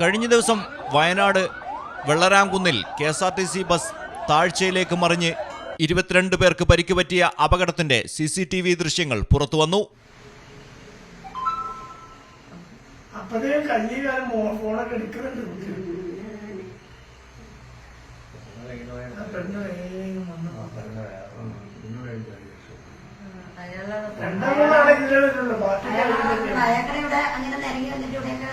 കഴിഞ്ഞ ദിവസം Wayanad വെള്ളരാംകുന്നിൽ K S R T C bus താഴ്ചയിലേക്ക് മറിഞ്ഞ് ഇരുപത്തിരണ്ട് പേർക്ക് പരിക്ക് പറ്റിയ അപകടത്തിന്റെ സി സി ടി വി ദൃശ്യങ്ങൾ പുറത്തുവന്നു അപ്പതേ കയ്യിലാണ് ഫോണൊക്കെ എടുക്കുന്നുണ്ട് ഇവിടെ അങ്ങനെ നിരങ്ങി വന്നിട്ട് ഇവിടെയൊക്കെ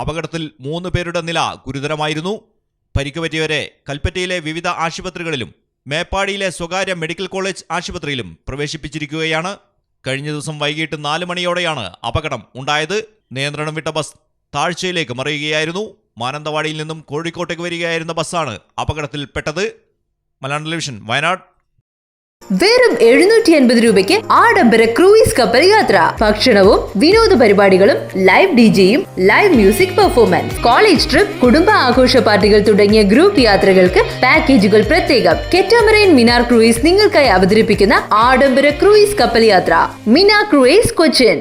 അപകടത്തിൽ മൂന്ന് പേരുടെ നില ഗുരുതരമായിരുന്നു. പരിക്കുപറ്റിയവരെ കൽപ്പറ്റയിലെ വിവിധ ആശുപത്രികളിലും മേപ്പാടിയിലെ സ്വകാര്യ മെഡിക്കൽ കോളേജ് ആശുപത്രിയിലും പ്രവേശിപ്പിച്ചിരിക്കുകയാണ്. കഴിഞ്ഞ ദിവസം വൈകിട്ട് നാല് മണിയോടെയാണ് അപകടം ഉണ്ടായത്. നിയന്ത്രണം വിട്ട ബസ് താഴ്ചയിലേക്ക് മറിയുകയായിരുന്നു. മാനന്തവാടിയിൽ നിന്നും കോഴിക്കോട്ടേക്ക് വരികയായിരുന്ന ബസ്സാണ് അപകടത്തിൽപ്പെട്ടത്. മലയാളം ടെലിവിഷൻ വയനാട്. വെറും എഴുന്നൂറ്റി അൻപത് രൂപയ്ക്ക് ആഡംബര ക്രൂയിസ് കപ്പൽ യാത്ര. ഭക്ഷണവും വിനോദ പരിപാടികളും live ഡിജെയും live music performance college trip കുടുംബ ആഘോഷ പാർട്ടികൾ തുടങ്ങിയ ഗ്രൂപ്പ് യാത്രകൾക്ക് പാക്കേജുകൾ പ്രത്യേകം. കെറ്റാമറൈൻ മിനാർ ക്രൂയിസ് നിങ്ങൾക്കായി അവതരിപ്പിക്കുന്ന ആഡംബര ക്രൂയിസ് കപ്പൽ യാത്ര. മിനാ ക്രൂയിസ് കൊച്ചിൻ.